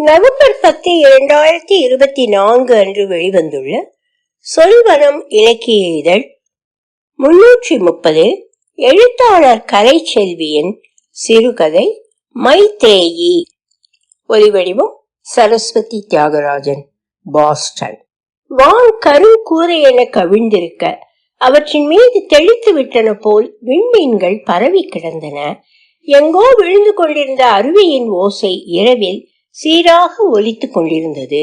November பத்து இரண்டாயிரத்தி இருபத்தி நான்கு அன்று வெளிவந்துள்ள சொல்வனம் இலக்கிய இதழ் முன்னூற்றி முப்பது எழுத்தாளர் கலைச்செல்வியின் சிறுகதை மைத்தேயி. ஒலிவடிவம் சரஸ்வதி தியாகராஜன் பாஸ்டன். வான் கருங்கூரை என கவிழ்ந்திருக்க அவற்றின் மீது தெளித்து விட்டன போல் விண்மீன்கள் பரவி கிடந்தன. எங்கோ விழுந்து கொண்டிருந்த அருவியின் ஓசை இரவில் சீராக ஒலித்துக் கொண்டிருந்தது.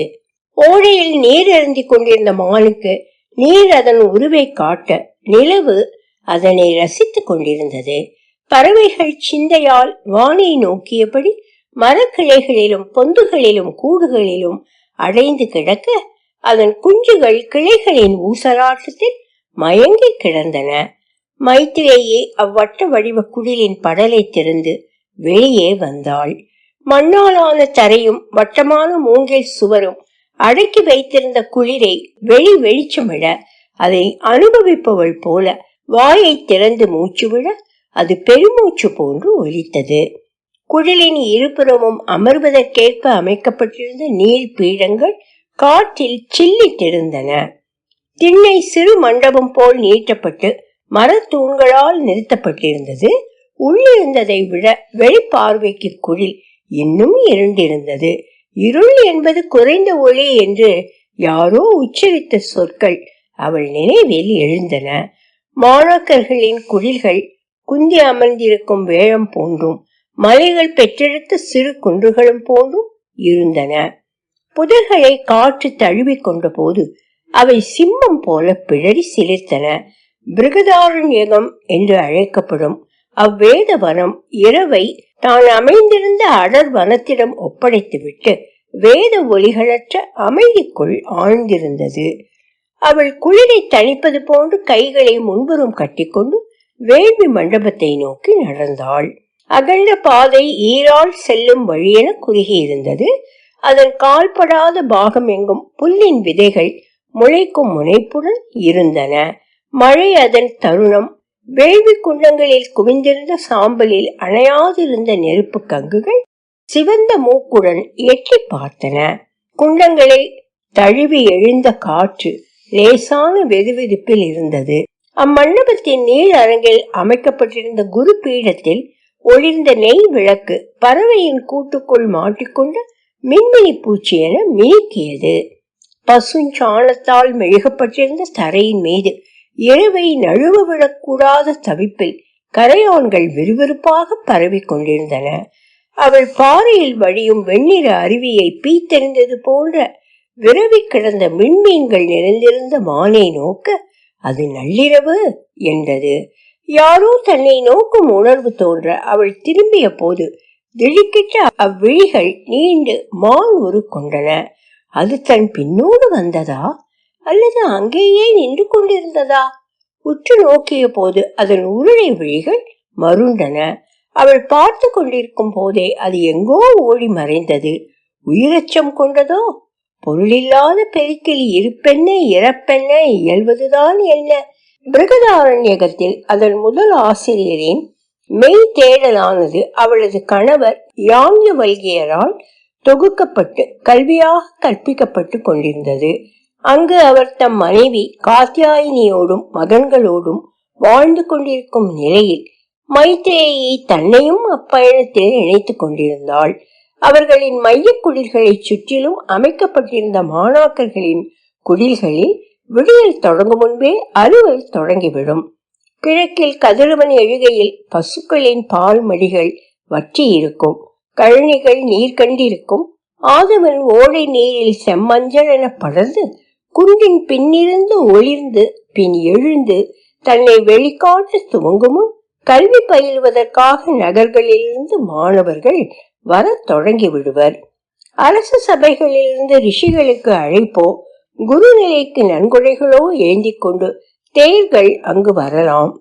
ஓடையில் நீர் அருந்திக் கொண்டிருந்த மானுக்கு நீர் அதன் உருவை காட்ட நிலவு அதனை ரசித்துக் கொண்டிருந்தது. பறவைகள் சிந்தையால் வானை நோக்கியபடி மரக்கிளைகளிலும் பொந்துகளிலும் கூடுகளிலும் அடைந்து கிடக்க அதன் குஞ்சுகள் கிளைகளின் ஊசலாட்டத்தில் மயங்கி கிடந்தன. மைத்திரேயே அவ்வட்ட வடிவ குடிலின் படலை திறந்து வெளியே வந்தாள். மண்ணாலான தரையும் வட்டமான மூங்கில் சுவரும் அடக்கி வைத்திருந்த குளிரை வெளி வெளிச்சமிட அதை அனுபவிப்பவள் போல வாயை திறந்து மூச்சு விட அது பெருமூச்சு போன்று ஒலித்தது. குழலின் இருபுறமும் அமர்வதற்கேற்ப அமைக்கப்பட்டிருந்த நீர் பீடங்கள் காற்றில் சில்லிட்டிருந்தன திண்ணை சிறு மண்டபம் போல் நீட்டப்பட்டு மரத்தூண்களால் நிறுத்தப்பட்டிருந்தது. உள்ளிருந்ததை விட வெளிப்பார்வைக்கு குழில் இன்னும் இருண்டிருந்தது. இருள் என்பது குறைந்த ஒளி என்று யாரோ உச்சரித்த சொற்கள் அவள் நினைவில் எழுந்தன. மாணாக்கர்களின் குடில்கள் குந்தி அமர்ந்திருக்கும் வேழம் போன்றும் மலைகள் பெற்றெடுத்த சிறு குன்றுகளும் போன்றும் இருந்தன. புதர்களை காற்று தழுவிக் கொண்ட போது அவை சிம்மம் போல பிழறி சிலிர்த்தன. பிருகதாரண்யகம் என்று அழைக்கப்படும் அவ்வேத வனம் இரவை தான் அமைந்திருந்த அடர் வனத்திடம் ஒப்படைத்துவிட்டு வேத ஒலிகளற்ற அமைதிக்குள் ஆழ்ந்திருந்தது. அவள் குளிரை தணிப்பது போன்று கைகளை முன்புறம் கட்டிக்கொண்டு வேள்வி மண்டபத்தை நோக்கி நடந்தாள். அகண்ட பாதை ஈரால் செல்லும் வழியென குறுகியிருந்தது. அதன் கால்படாத பாகம் எங்கும் புல்லின் விதைகள் முளைக்கும் முனைப்புடன் இருந்தன. மழை அதன் தருணம் வேள்வி குண்டங்களில் குவிந்திருந்த சாம்பலில் அணையாதிருந்த நெருப்பு கங்குகள் சிவந்த மூக்குடன் எட்டி பார்த்தன. குண்டங்களை தழுவி எழுந்த காற்று லேசான வெதுவெதுப்பில் இருந்தது. அம்மண்டபத்தின் நீள் அரங்கில் அமைக்கப்பட்டிருந்த குரு பீடத்தில் ஒளிர்ந்த நெய் விளக்கு பறவையின் கூட்டுக்குள் மாட்டிக்கொண்டு மின்மினி பூச்சி என மினுக்கியது. பசுஞ்சாணத்தால் மெழுகப்பட்டிருந்த தரையின் மீது இழுவை நழுவ விடக்கூடாத தவிப்பில் கரையான்கள் விறுவிறுப்பாக பரவி கொண்டிருந்தன. அவள் பாறையில் வழியும் வெண்ணிற அருவியை பீத்தெறிந்தது போன்ற விரவி கிடந்த மின்மீன்கள் நிறைந்திருந்த மானை நோக்க அது நள்ளிரவு என்றது. யாரோ தன்னை நோக்கும் உணர்வு தோன்ற அவள் திரும்பிய போது திடுக்கிட்ட அவ்விழிகள் நீண்டு மான் உரு கொண்டன. அது தன் பின்னோடு வந்ததா? அல்லது அங்கேயே நின்று கொண்டிருந்ததா? உற்று நோக்கிய போது அதன் உருளை விழிகள் மருண்டன. அவள் பார்த்து கொண்டிருக்கும் போதே அது எங்கோ ஓடி மறைந்தது. உயிரச்சம் கொண்டதோ? பொருளில்லாத பெருக்கில் இருப்பென்ன இறப்பென்ன இயல்வதுதான் என்ன? பிருகதாரண்யகத்தில் அதன் முதல் ஆசிரியரின் மெய் தேடலானது அவளது கணவர் யாங்கியவல்கியரால் தொகுக்கப்பட்டு கல்வியாக கற்பிக்கப்பட்டு கொண்டிருந்தது. அங்கு அவர் தம் மனைவி காத்தியாயினியோடும் மகன்களோடும் வாழ்ந்து கொண்டிருக்கும் நிலையில் மைத்ரேயை தன்னையும் அப்பயணத்தில் இணைத்துக் கொண்டிருந்தாள். அவர்களின் மைய குடில்களை சுற்றிலும் அமைக்கப்பட்டிருந்த மாணாக்கர்களின் குடில்களில் விடியல் தொடங்கும் முன்பே அலுவல் தொடங்கிவிடும். கிழக்கில் கதிரவன் எழுகையில் பசுக்களின் பால் மடிகள் வற்றி இருக்கும். கழனிகள் நீர் கண்டிருக்கும். ஆதவன் ஓடை நீரில் செம்மஞ்சள் என படர்ந்து குன்றின் பின்னிருந்து ஒளிர்ந்து பின் எழுந்து தன்னை வெளிக்காட்டு துவங்குமும் கல்வி பயிலுவதற்காக நகர்களிலிருந்து மாணவர்கள் வர தொடங்கி விடுவர். அரசு சபைகளிலிருந்து ரிஷிகளுக்கு அழைப்போ குருநிலைக்கு நன்கொடைகளோ ஏந்தி கொண்டு தேர்கள் அங்கு வரலாம்.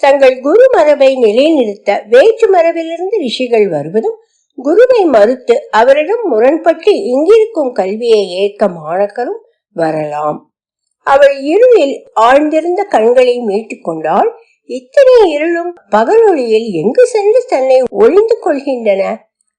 தங்கள் குரு மரபை நிலைநிறுத்த வேற்று மரபிலிருந்து ரிஷிகள் வருவதும் குருவை மறுத்து அவரிடம் முரண்பட்டு இங்கிருக்கும் கல்வியை ஏற்க மாணக்கரும் வரலாம். அவள் இருளில் ஆழ்ந்திருந்த கண்களை மீட்டுக் கொண்டால் இத்தனை இருளும் பகலொளியில் எங்கு சென்று தன்னை ஒளிந்து கொள்கின்றன?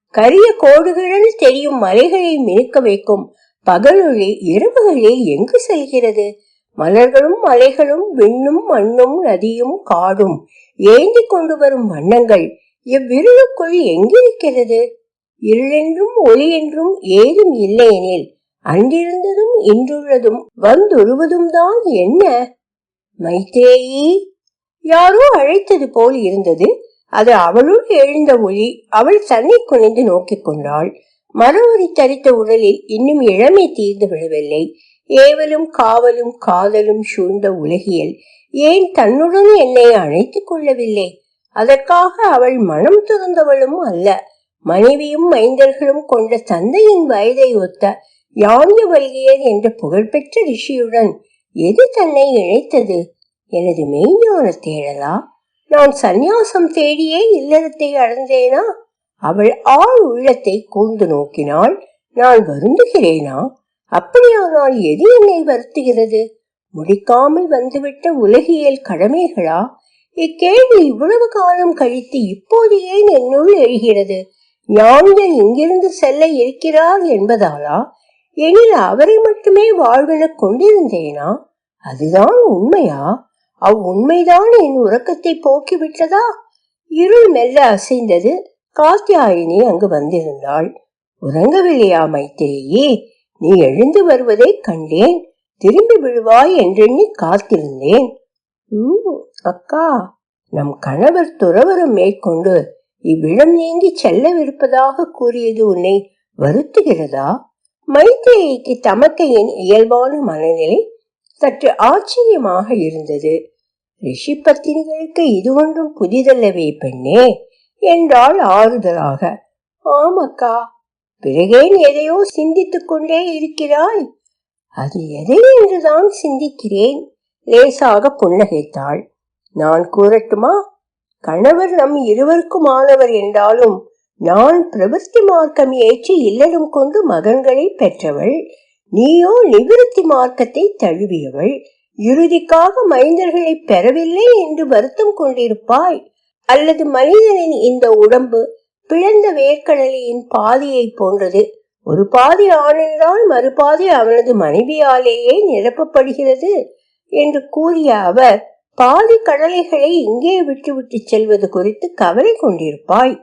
கரிய கோடுகளுடன் தெரியும் மலைகளை மினுக்க வைக்கும் பகலொளி இரவுகளில் எங்கு செல்கிறது? மலர்களும் மலைகளும் விண்ணும் மண்ணும் நதியும் காடும் ஏந்தி கொண்டு வரும் வண்ணங்கள் இவ்விருளுக்குள் எங்கிருக்கிறது? இருளென்றும் ஒளி என்றும் ஏதும் இல்லையெனில் அன்றிருந்ததும் இன்றுள்ளதும் வந்துருவதும் தான் என்ன? மைத்தேயி! யாரோ அழைத்தது போல் இருந்தது. அது அவளுள் எழுந்த ஒளி அவள் தன்னை குனிந்து நோக்கிக் கொண்டாள். மரவரி தரித்த உடலில் இன்னும் இளமை தீர்ந்து விடவில்லை ஏவலும் காவலும் காதலும் சூழ்ந்த உலகியல் ஏன் தன்னுடன் என்னை அழைத்துக் கொள்ளவில்லை? அதற்காக அவள் மனம் துறந்தவளும் அல்ல. மனைவியும் மைந்தர்களும் கொண்ட தந்தையின் வயதை ஒத்த யாஞ்சவல்கியர் என்ற புகழ்பெற்ற ரிஷியுடன் எது தன்னை இணைத்தது எனது மெய்ஞான தேடலா? நான் சந்நியாசம் தேடியே இல்லறத்தை அடைந்தேனா? அவள் ஆள் உள்ளத்தை கூர்ந்து நோக்கினால் நான் வருந்துகிறேனா? அப்படியானால் எது என்னை வருத்துகிறது? முடிக்காமல் வந்துவிட்ட உலகியல் கடமைகளா? இக்கேள்வி இவ்வளவு காலம் கழித்து இப்போது ஏன் என்னுள் எழுகிறது? ஞானிகள் இங்கிருந்து செல்ல இருக்கிறார் என்பதாலா? எனில் அவரை மட்டுமே வாழ்வென கொண்டிருந்தேனா? அதுதான் உண்மையா? அவ்வுண்மைதான் என் உறக்கத்தை போக்கிவிட்டதா? இருள் மெல்ல அசைந்தது. காத்தியாயினி அங்கு வந்திருந்தாள். உறங்கவில்லையா மைத்திரியே? நீ எழுந்து வருவதை கண்டேன். திரும்பி விழுவாய் என்றெண்ணி காத்திருந்தேன். உம் அக்கா நம் கணவர் துறவரம் மேற்கொண்டு இவ்விடம் நீங்கி செல்லவிருப்பதாக கூறியது உன்னை வருத்துகிறதா? மைத்ரேயிக்கு தமக்கையின் இயல்பான மனநிலை சற்று ஆச்சரியமாக இருந்தது. ரிஷி பத்தினிகளுக்கு இது ஒன்றும் புதிதல்லவே பெண்ணே என்றாள் ஆறுதலாக. ஆமக்கா பிறகேன் எதையோ சிந்தித்துக் கொண்டே இருக்கிறாய். அது எதை என்றுதான் சிந்திக்கிறேன் லேசாக புன்னகைத்தாள். நான் கூறட்டுமா? கணவர் நம் இருவருக்குமானவர் என்றாலும் நான் பிரவிற்த்தி மார்க்கம் ஏற்றி இல்லறம் கொண்டு மகன்களை பெற்றவள். நீயோ நிவிருத்தி மார்க்கத்தை தழுவியவள். இறுதிக்காக மைந்தர்களை பெறவில்லை என்று வருத்தம் கொண்டிருப்பாய். அல்லது மனிதனின் இந்த உடம்பு பிளந்த வேர்க்கடலையின் பாதியை போன்றது. ஒரு பாதி ஆனென்றால் மறுபாதி அவனது மனைவியாலேயே நிரப்பப்படுகிறது என்று கூறிய அவர் பாதி கடலைகளை இங்கே விட்டுவிட்டு செல்வது குறித்து கவலை கொண்டிருப்பாய்.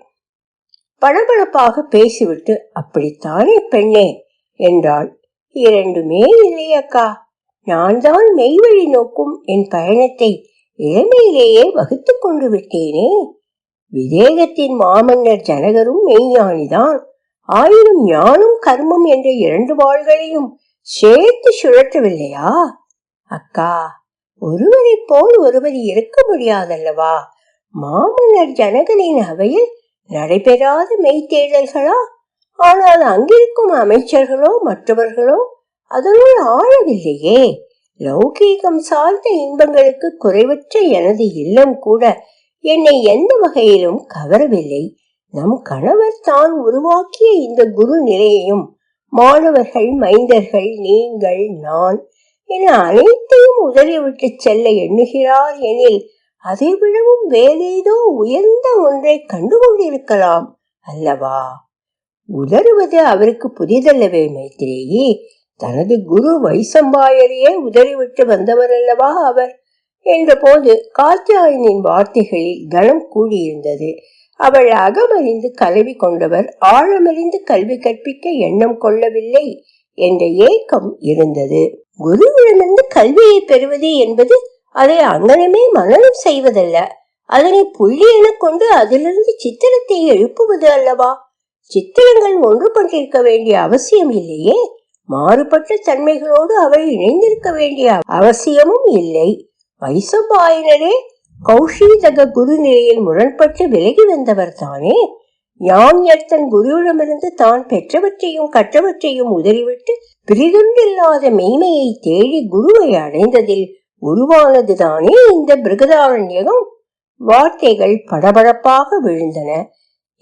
பளபளப்பாக பேசிவிட்டு அப்படித்தானே பெண்ணே? என்றாள். இரண்டுமே இல்லை அக்கா. நான் தான் மெய்வழி நோக்கும் என் பயணத்தை இளமையிலேயே வகுத்துக் கொண்டு விட்டேனே. விதேகத்தின் மாமன்னர் ஜனகரும் மெய்ஞானிதான். ஆயினும் ஞானம் கர்மம் என்ற இரண்டு வாள்களையும் சேர்த்து சுழற்றவில்லையா? அக்கா ஒருவரை போல் ஒருவர் இருக்க முடியாதல்லவா? மாமன்னர் ஜனகரின் அவையில் நடைபெறாத மெய்த்தேடல்களா ஆனால் அங்கிருக்கும் அமைச்சர்களோ மற்றவர்களோ அதனுள் ஆழவில்லையே லௌகீகம் சார்ந்த இன்பங்களுக்கு குறைவற்ற எனது இல்லம் கூட என்னை எந்த வகையிலும் கவரவில்லை. நம் கணவர் தான் உருவாக்கிய இந்த குரு நிலையையும் மாணவர்கள் மைந்தர்கள் நீங்கள் நான் என அனைத்தையும் உதறிவிட்டு செல்ல எண்ணுகிறார் எனில் அதை விடவும் வேறேதோ உயர்ந்த ஒன்றை கண்டுகொண்டிருக்கலாம் அல்லவா? உதறுவது அவருக்கு புதிதல்லவே மைத்திரேயி. தனது குரு வைசம்பாயரையே உதறிவிட்டு வந்தவர் அல்லவா அவர்? என்றபோது காத்தியாயனின் வார்த்தைகளில் கனம் கூடியிருந்தது. அவள் அகமறிந்து கல்வி கொண்டவர் ஆழமறிந்து கல்வி கற்பிக்க எண்ணம் கொள்ளவில்லை என்ற ஏக்கம் இருந்தது. குருவிடமிருந்து கல்வியை பெறுவது என்பது அதை அங்கனமே மனநம் செய்வதல்ல. அதனை புள்ளி என கொண்டு அதிலிருந்து சித்திரத்தை எழுப்புவது அல்லவா? சித்திரங்கள் ஒன்றுபட்டிருக்க வேண்டிய அவசியம் இல்லையே? மாறுபட்ட தன்மைகளோடு அவை இணைந்திருக்க வேண்டிய அவசியமும் இல்லை. வைசம்பாயினரே கௌஷீதக குரு நிலையில் முரண்பட்டு விலகி வந்தவர் தானே? யாஞர் தன் குருவிடமிருந்து தான் பெற்றவற்றையும் கற்றவற்றையும் உதறிவிட்டு பிரிதுண்டில்லாத மெய்மையை தேடி குருவை அடைந்ததில் உருவானது தானே இந்த பிருகதாரண்யகம்? வார்த்தைகள் படபடப்பாக விழுந்தன.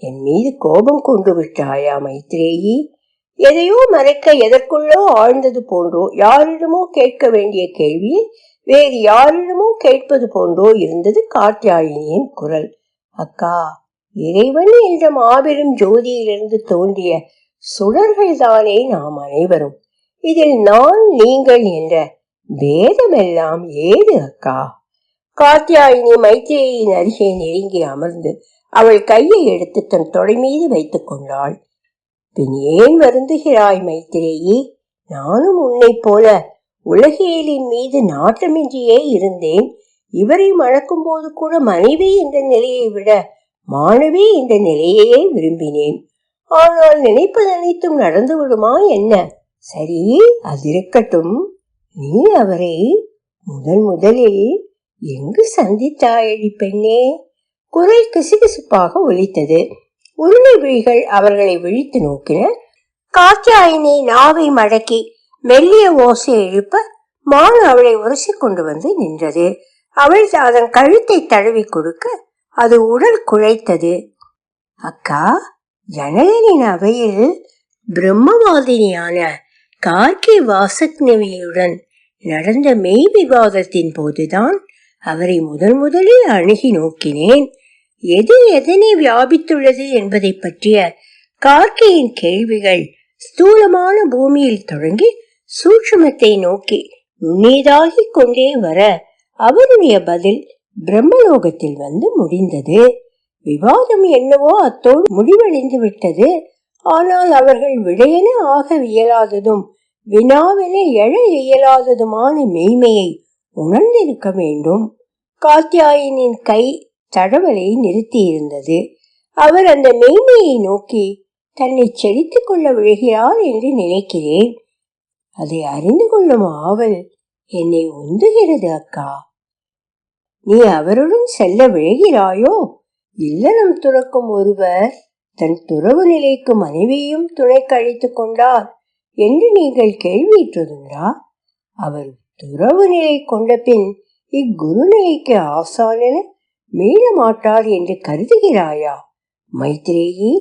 என் மீது கோபம் கொண்டு விட்டாயா மைத்ரேயி? எதையோ மறைக்க எதற்குள்ளோ ஆழ்ந்தது போன்றோ யாரிடமோ கேட்க வேண்டிய கேள்வியை வேறு யாரிடமோ கேட்பது போன்றோ இருந்தது கார்த்தியாயினியின் குரல். அக்கா இறைவன் என்ற மாபெரும் ஜோதியிலிருந்து தோன்றிய சுடர்கள் தானே நாம் அனைவரும். இதில் நான் நீங்கள் என்ற பேதமெல்லாம் ஏது அக்கா? காத்தியாயினி மைத்திரியின் அருகே நெருங்கி அமர்ந்து அவள் கையை எடுத்து தன் தொடை மீது வைத்துக் கொண்டாள். பின் ஏன் வருந்துகிறாய் மைத்திரேயி? நானும் உன்னைப் போல உலகியலின் மீது நாட்டமின்றியே இருந்தேன். இவரை மணக்கும் போது கூட மனைவி என்ற நிலையை விட மாணவி என்ற நிலையையே விரும்பினேன். ஆனால் நினைப்பது அனைத்தும் நடந்து விடுமா என்ன? சரி அது இருக்கட்டும். நீ அவரை முதன் முதலில் எங்கு சந்தித்தாயடி பெண்ணே? குரல் கிசுகிசுப்பாக ஒலித்தது. உருளை விழிகள் அவர்களை விழித்து நோக்கின. காத்தியாயினி நாவை மடக்கி மெல்லிய ஓசை எழுப்ப மான் அவளை உரசி கொண்டு வந்து நின்றது. அவள் அதன் கழுத்தை தழுவி கொடுக்க அது உடல் குழைத்தது. அக்கா ஜனகனின் அவையில் பிரம்மவாதினியான கார்கே வாசக்னவியுடன் நடந்த மெய் விவாதத்தின் போதுதான் அவரை முதன் முதலில் அணுகி நோக்கினேன். எது எதனை வியாபித்துள்ளது என்பதை பற்றிய கார்கேயின் கேள்விகள் ஸ்தூலமான பூமியில் தொடங்கி சூட்சுமத்தை நோக்கி நுண்ணீதாகிக் கொண்டே வர அவருடைய பதில் பிரம்மலோகத்தில் வந்து முடிந்தது. விவாதம் என்னவோ அத்தோடு முடிவடைந்து விட்டது ஆனால் அவர்கள் விடையென ஆக வினாவிலே எழ இயலாததுமான மெய்மையை உணர்ந்திருக்க வேண்டும். காத்தியாயனின் கை தடவலை நிறுத்தியிருந்தது. அவர் அந்த மெய்மையை நோக்கி தன்னை செழித்துக் கொள்ள விழுகிறார் என்று நினைக்கிறேன். அதை அறிந்து கொள்ளும் ஆவல் என்னை உந்துகிறது அக்கா. நீ அவருடன் செல்ல விழுகிறாயோ? இல்லறம் துறக்கும் ஒருவர் தன் துறவு நிலைக்கு மனைவியும் துணை கழித்துக் கொண்டார். என்று நீங்கள் கேள்வியுற்றதுண்டா அவர் துறவு நிலை கொண்ட பின் இக்குரு நிலைக்கு ஆசானென மீள மாட்டார் என்று கருதுகிறாயா? மைத்ரேயி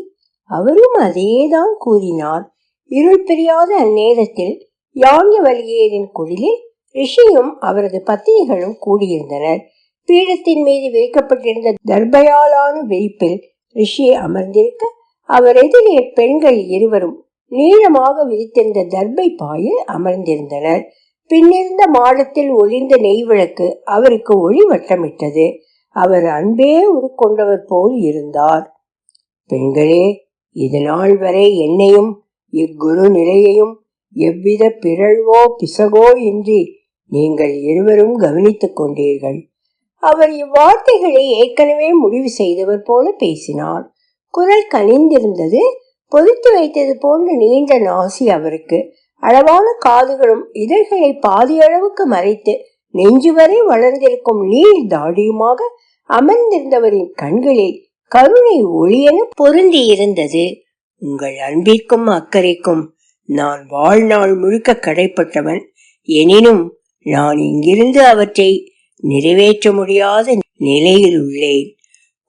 அவரும் அதையேதான் கூறினார். இருள் பிரியாத அந்நேரத்தில் யானை வலியேரின் குடிலில் ரிஷியும் அவரது பத்தினிகளும் கூடியிருந்தனர். பீடத்தின் மீது விரிக்கப்பட்டிருந்த தர்பயாலான விரிப்பில் ரிஷி அமர்ந்திருக்க அவர் எதிரே பெண்கள் இருவரும் நீளமாக விரித்திருந்த தர்பை பாயில் அமர்ந்திருந்தனர். பின்னிருந்த மாடத்தில் ஒளிர்ந்த நெய் விளக்கு அவருக்கு ஒளி வட்டமிட்டது. அவர் அன்பே உருக்கொண்டவர் போல் இருந்தார். பெண்களே இது நாள் வரை என்னையும் இக்குரு நிலையையும் எவ்வித பிறழ்வோ பிசகோ இன்றி நீங்கள் இருவரும் கவனித்துக் கொண்டீர்கள். அவர் இவ்வார்த்தைகளை ஏற்கனவே முடிவு செய்தவர் போல பேசினார். குரல் கனிந்திருந்தது பொதித்து வைத்தது போன்ற நீண்ட நாசி அவருக்கு. அளவான காதுகளும் இதழ்களை பாதியளவுக்கு மறைத்து நெஞ்சு வரை வளர்ந்திருக்கும் நீள் தாடியுமாக அமர்ந்திருந்தவரின் கண்களில் கருணை ஒளியென பொருந்தி இருந்தது உங்கள் அன்பிற்கும் அக்கறைக்கும் நான் வாழ்நாள் முழுக்க கடைப்பட்டவன். எனினும் நான் இங்கிருந்து அவற்றை நிறைவேற்ற முடியாத நிலையில் உள்ளேன்.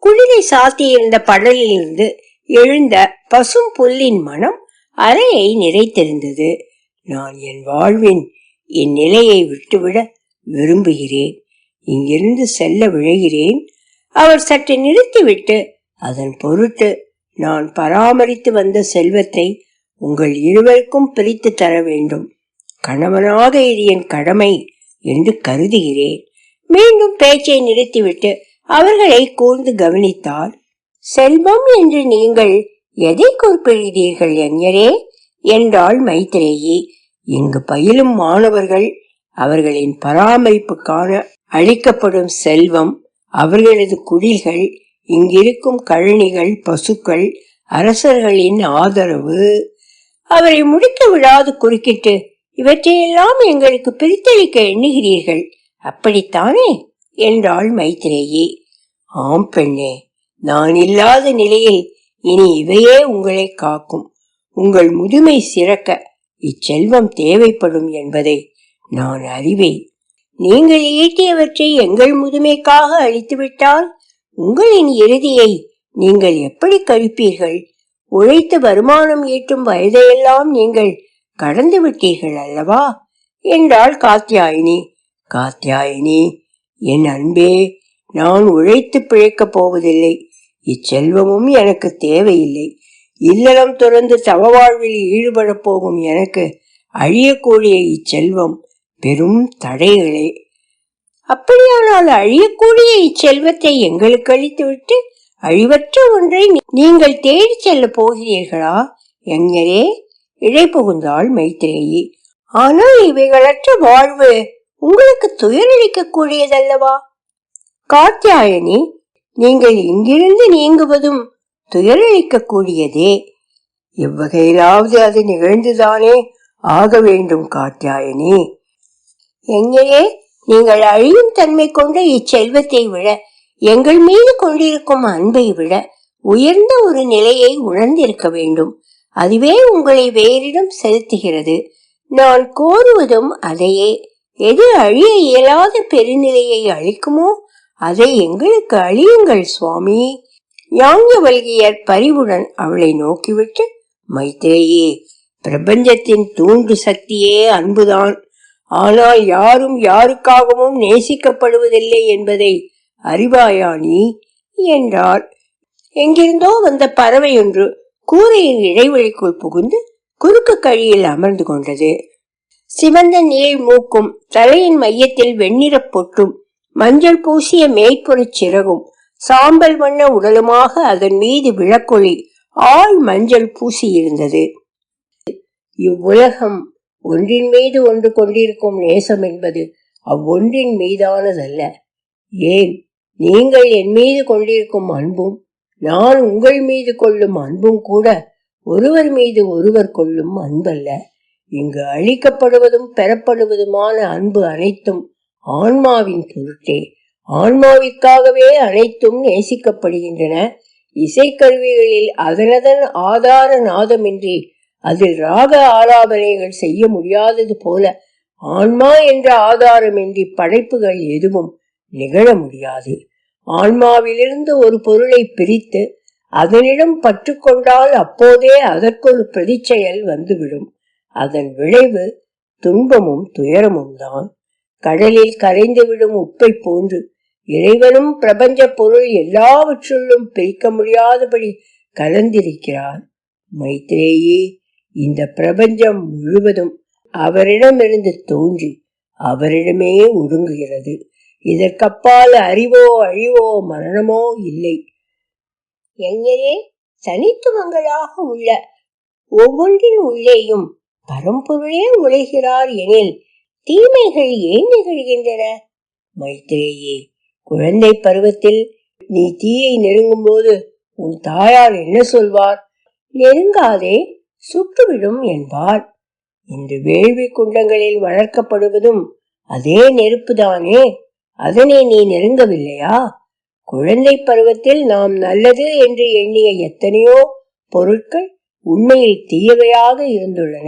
குளிரை சாத்தியிருந்த படலிலிருந்து எழுந்த பசும் புல்லின் மனம் அறையை நிறைத்திருந்தது. நான் என் வாழ்வின் என் நிலையை விட்டுவிட விரும்புகிறேன். இங்கிருந்து செல்ல விழைகிறேன். அவர் சற்று நிறுத்திவிட்டு அதன் பொருட்டு நான் பராமரித்து வந்த செல்வத்தை உங்கள் இருவருக்கும் பிரித்து தர வேண்டும். கணவனாக இது என் கடமை என்று கருதுகிறேன். மீண்டும் பேச்சை நிறுத்திவிட்டு அவர்களை கூர்ந்து கவனித்தார். செல்வம் என்று நீங்கள் எதை குறிப்பிடுகிறீர்கள் என்யரே என்றாள் மைத்ரேயி. இங்கு பயிலும் மாணவர்கள் அவர்களின் பராமரிப்புக்கான அளிக்கப்படும் செல்வம் அவர்களது குடில்கள் இங்கிருக்கும் கழனிகள் பசுக்கள் அரசர்களின் ஆதரவு. அவரை முடிக்க விடாது குறுக்கிட்டு இவற்றையெல்லாம் எங்களுக்கு பிரித்தளிக்க எண்ணுகிறீர்கள் அப்படித்தானே? என்றாள் மைத்ரேயி. ஆம் பெண்ணே நான் இல்லாத நிலையில் இனி இவையே உங்களை காக்கும். உங்கள் முதுமை சிறக்க இச்செல்வம் தேவைப்படும் என்பதை நான் அறிவேன். நீங்கள் ஈட்டியவற்றை எங்கள் முதுமைக்காக அழித்துவிட்டால் உங்களின் இறுதியை நீங்கள் எப்படி கழிப்பீர்கள் உழைத்து வருமானம் ஈட்டும் வயதையெல்லாம் நீங்கள் கடந்து விட்டீர்கள் அல்லவா? என்றாள் காத்தியாயினி. காத்தியாயினி என் அன்பே நான் உழைத்து பிழைக்கப் போவதில்லை. இச்செல்வமும் எனக்கு தேவையில்லை. இல்லறம் துறந்து தவவாழ்வில் ஈடுபடப் போகும் எனக்கு அழியக்கூடிய இச்செல்வம் பெரும் தடைகளே. அப்படியானால் அழியக்கூடிய இச்செல்வத்தை எங்களுக்கு அளித்துவிட்டு அழிவற்ற ஒன்றை நீங்கள் தேடிச் செல்ல போகிறீர்களா? எங்கரே இழை புகுந்தாள் மைத்ரேயி. ஆனால் இவைகளற்ற வாழ்வு உங்களுக்கு துயரளிக்க கூடியதல்லவா காத்தியாயனி நீங்கள் இங்கிருந்து நீங்குவதும் துயரளிக்க கூடியதே எவ்வகையிலாவது அது நிகழ்ந்துதானே ஆக வேண்டும் காட்டாயனி எங்கேயே நீங்கள் அழியும் தன்மை கொண்ட இச்செல்வத்தை விட எங்கள் மீது கொண்டிருக்கும் அன்பை விட உயர்ந்த ஒரு நிலையை உணர்ந்திருக்க வேண்டும். அதுவே உங்களை வேறிடம் செலுத்துகிறது. நான் கோருவதும் அதையே. எது அழிய இயலாத பெருநிலையை அளிக்குமோ அதை எங்களுக்கு அழியுங்கள் சுவாமி. யாங்கவல்கியர் பரிவுடன் அவளை நோக்கிவிட்டு மைத்ரேயே பிரபஞ்சத்தின் தூண்டு சக்தியே அன்புதான். ஆனால் யாரும் யாருக்காகவும் நேசிக்கப்படுவதில்லை என்பதை அறிவாயா நீ? என்றார் எங்கிருந்தோ வந்த பறவை ஒன்று கூரையின் இடைவெளிக்குள் புகுந்து குறுக்கு கழியில் அமர்ந்து கொண்டது. சிவந்த நீள் மூக்கும் தலையின் மையத்தில் வெண்ணிறப் பொட்டும் மஞ்சள் பூசிய மேய்ப்புறச் சிறகும். சாம்பல் வண்ண உடலுமாக அதன் மீது விளக்கொளி ஆள் மஞ்சள் பூசி இருந்தது இவ்வுலகம் ஒன்றின் மீது ஒன்று கொண்டிருக்கும் நேசம் என்பது அவ்வொன்றின் மீதானதல்ல. ஏன்? நீங்கள் என் மீது கொண்டிருக்கும் அன்பும் நான் உங்கள் மீது கொள்ளும் அன்பும் கூட ஒருவர் மீது ஒருவர் கொள்ளும் அன்பல்ல. இங்கு அளிக்கப்படுவதும் பெறப்படுவதுமான அன்பு அனைத்தும் ஆன்மாவின் பொருட்டே ஆன்மாவிற்காகவே அனைத்தும் நேசிக்கப்படுகின்றன. இசைக்கருவிகளில் அதனதன் ஆதார நாதமின்றி அதில் ராக ஆலாபனைகள் செய்ய முடியாதது போல ஆன்மா என்ற ஆதாரமின்றி படைப்புகள் எதுவும் நிகழ முடியாது. ஆன்மாவிலிருந்து ஒரு பொருளை பிரித்து அதனிடம் பற்றுக்கொண்டால் அப்போதே அதற்கொரு பிரதிச்செயல் வந்துவிடும். அதன் விளைவு துன்பமும் துயரமும் தான் கடலில் கரைந்துவிடும் உப்பை போன்று இறைவனும் பிரபஞ்ச பொருள் எல்லாவற்றுள்ளும் பிரிக்க முடியாதபடி கலந்திருக்கிறார். மைத்ரேயே இந்த பிரபஞ்சம் முழுவதும் அவரிடமிருந்து தோன்றி அவரிடமே ஒடுங்குகிறது. இதற்கப்பால் அறிவோ அழிவோ மரணமோ இல்லை. எங்கரே தனித்துவங்களாக உள்ள ஒவ்வொன்றின் உள்ளேயும் பரம்பொருளே உழைகிறார் எனில் தீமைகள் ஏன் நிகழ்கின்றன? மைத்ரேயே குழந்தை பருவத்தில் நீ தீயை நெருங்கும் போது உன் தாயார் என்ன சொல்வார்? நெருங்காதே சுட்டுவிடும் என்பார். இன்று வேள்வி குண்டங்களில் வளர்க்கப்படுவதும் அதே நெருப்புதானே? அதனை நீ நெருங்கவில்லையா? குழந்தை பருவத்தில் நாம் நல்லது என்று எண்ணிய எத்தனையோ பொருட்கள் உண்மையில் தீயவையாக இருந்துள்ளன.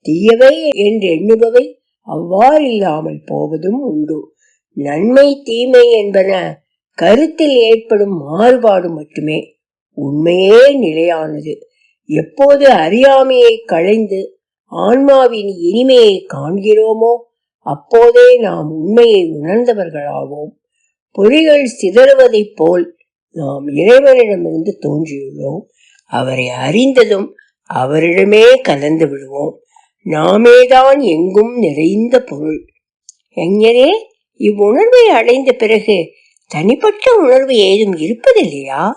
தீயவை என்று எண்ணுபவை அவ்வாறில்லாமல் போவதும் உண்டு. நன்மை தீமை என்பன கருத்தில் ஏற்படும் மாறுபாடு மட்டுமே. உண்மையே நிலையானது. எப்போது அறியாமையை களைந்து ஆன்மாவின் இனிமையை காண்கிறோமோ அப்போதே நாம் உண்மையை உணர்ந்தவர்களாவோம். பொறிகள் சிதறுவதைப் போல் நாம் இறைவனிடமிருந்து தோன்றியுள்ளோம். அவரை அறிந்ததும் அவரிடமே கலந்து விடுவோம். நாமேதான் எங்கும் நிறைந்த பொருள். எங்கனே இவ்வுணர்வை அடைந்த பிறகு தனிப்பட்ட உணர்வு ஏதும் இருப்பதில்லையா?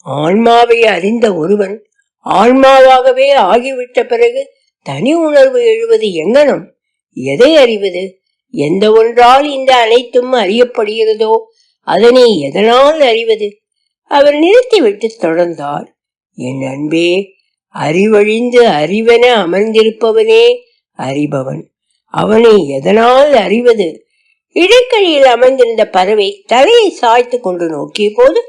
ஆன்மாவை அறிந்த ஒருவன் ஆன்மாவாகவே ஆகிவிட்ட பிறகு தனி உணர்வு எழுவது எங்கனம்? எதை அறிவது? எந்த ஒன்றால் இந்த அனைத்தும் அறியப்படுகிறதோ அதனை எதனால் அறிவது? அவர் நிறுத்திவிட்டு தொடர்ந்தார். என் அன்பே அறிவழிந்து அறிவென அமர்ந்திருப்பவனே அறிபவன். அவனை எதனால் அறிவது? இடைக்கழியில் அமர்ந்திருந்த பறவை தலையை சாய்த்து கொண்டு நோக்கிய போது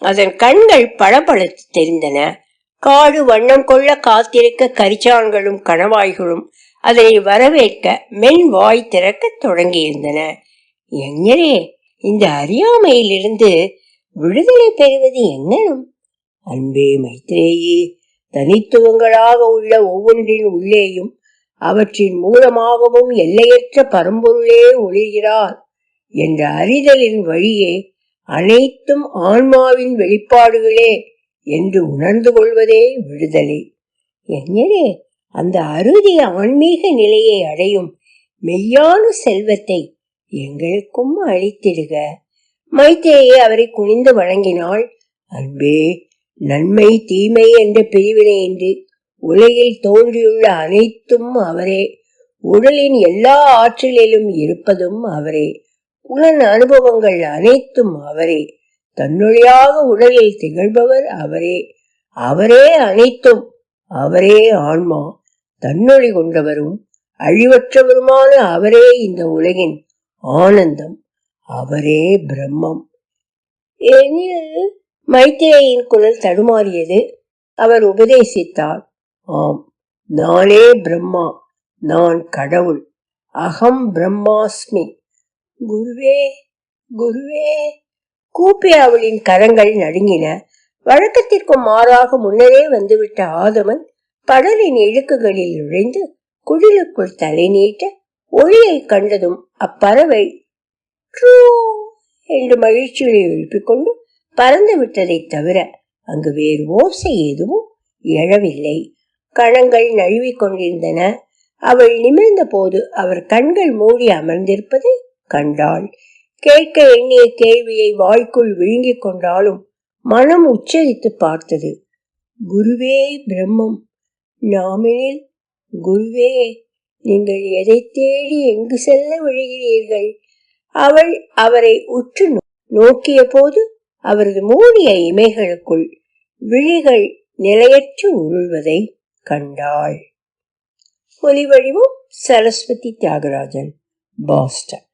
அதன் கண்கள் பளபளத்து தெரிந்தன. காடு வண்ணம் கொள்ள காத்திருக்க கரிச்சான்களும் கணவாய்களும் அதனை வரவேற்க மென் வாய் திறக்க தொடங்கியிருந்தன. எங்கனே இந்த அறியாமையிலிருந்து விடுதலை பெறுவது எங்கனும் அன்பே மைத்ரேயி தனித்துவங்களாக உள்ள ஒவ்வொன்றின் உள்ளேயும் அவற்றின் மூலமாகவும் எல்லையற்ற பரம்பொருளே ஒளிகிறார் என்ற அறிதலின் வழியே அனைத்தும் ஆன்மாவின் வெளிப்பாடுகளே என்று உணர்ந்து கொள்வதே விடுதலை. எங்கே அந்த அறுதிய ஆன்மீக நிலையை அடையும் மெய்யான செல்வத்தை எங்களுக்கும் அளித்திடுக. மைத்தேயே அவரை குனிந்து வழங்கினாள் அன்பே நன்மை தீமை என்ற பிரிவினையின்றி உலகில் தோன்றியுள்ள அனைத்தும் அவரே. உடலின் எல்லா ஆற்றலிலும் இருப்பதும் அவரே. புலன் அனுபவங்கள் அனைத்தும் அவரே. தன்னொழியாக உடலில் திகழ்பவர் அவரே. அவரே அனைத்தும் அவரே ஆன்மா. தன்னொழி கொண்டவரும் அழிவற்றவருமான அவரே இந்த உலகின் ஆனந்தம். அவரே பிரம்மம். எனில் மைத்திரேயின் குரல் தடுமாறியது. அவர் உபதேசித்தார் ஆம் நானே பிரம்மா நான் கடவுள் அகம் பிரம்மாஸ்மி. குருவே குருவே. கூப்பி அவளின் கரங்கள் நடுங்கின. வழக்கத்திற்கும் மாறாக முன்னரே வந்துவிட்ட ஆதவன் படலின் இழுக்குகளில் நுழைந்து குடிலுக்குள் தலை நீட்ட ஒளியை கண்டதும் அப்பறவை ட்ரூ என்று மகிழ்ச்சியை எழுப்பிக் கொண்டு பறந்து விட்டதைத் தவிர அங்கு வேறு ஓசை எதுவும் எழவில்லை. கணங்கள் நழுவிக் கொண்டிருந்தன. அவள் நிமிர்ந்த போது அவர் கண்கள் மூடி அமர்ந்திருப்பதை கண்டாள். கேட்க எண்ணிய கேள்வியை வாய்க்குள் விழுங்கிக் கொண்டாலும் மனம் உச்சரித்து பார்த்தது. குருவே பிரம்மம். நாமெனில் குருவே நீங்கள் எதை தேடி எங்கு செல்ல விழுகிறீர்கள்? அவள் அவரை உற்று நோ- நோக்கிய போது அவரது மூடிய இமைகளுக்குள் விழிகள் நிலையற்று உருள்வதை கண்டாள். ஒலிவடிவும் சரஸ்வதி தியாகராஜன் பாஸ்டன்.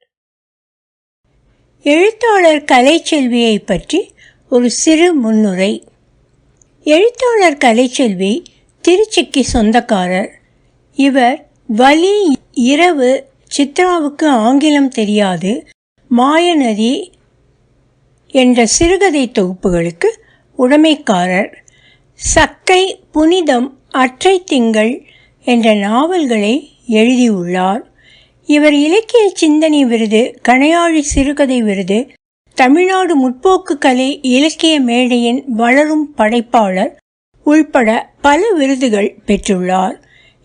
எழுத்தாளர் கலைச்செல்வியை பற்றி ஒரு சிறு முன்னுரை. எழுத்தாளர் கலைச்செல்வி திருச்சிக்கு சொந்தக்காரர். இவர் வலி இரவு சித்ராவுக்கு ஆங்கிலம் தெரியாது. மாயநதி என்ற சிறுகதை தொகுப்புகளுக்கு உடைமைக்காரர் சக்கை புனிதம் அற்றை திங்கள் என்ற நாவல்களை எழுதியுள்ளார். இவர் இலக்கிய சிந்தனை விருது கணையாழி சிறுகதை விருது தமிழ்நாடு முற்போக்கு கலை இலக்கிய மேடையின் வளரும் படைப்பாளர் உள்பட பல விருதுகள் பெற்றுள்ளார்.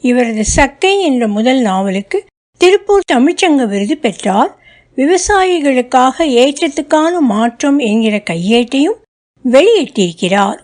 இவரது சக்கை என்ற முதல் நாவலுக்கு திருப்பூர் தமிழ்ச்சங்க விருது பெற்றார். விவசாயிகளுக்காக ஏற்றத்துக்கான மாற்றம் என்கிற கையேட்டையும் வெளியிட்டிருக்கிறார்.